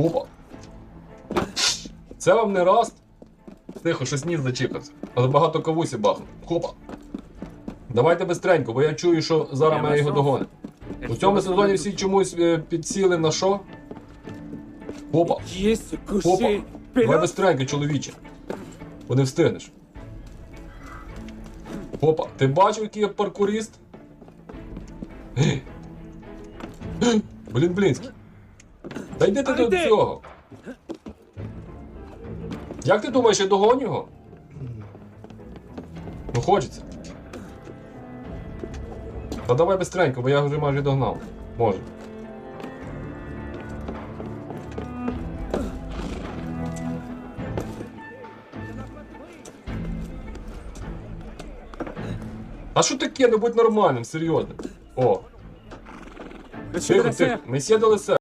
Опа. Це вам не раст. Тихо, щось ніс зачіпався. Але багато кавусі бахнув. Хопа. Давайте бистренько, бо я чую, що зараз мене його догонить. У цьому сезоні всі чомусь е, підсіли на що? Опа. Гусей. Давай бистренько, чоловіче. Бо не встигнеш. Опа, ти бачив, який я паркурист? Ге. Блін, блінський. Та йди ти до цього. Як ти думаєш, я догоню його? Ну хочеться. Та давай бистренько, бо я вже майже догнав. Може. А що таке? Ну будь нормальним, серйозним. О, тихо, тихо. Месьє Делесе.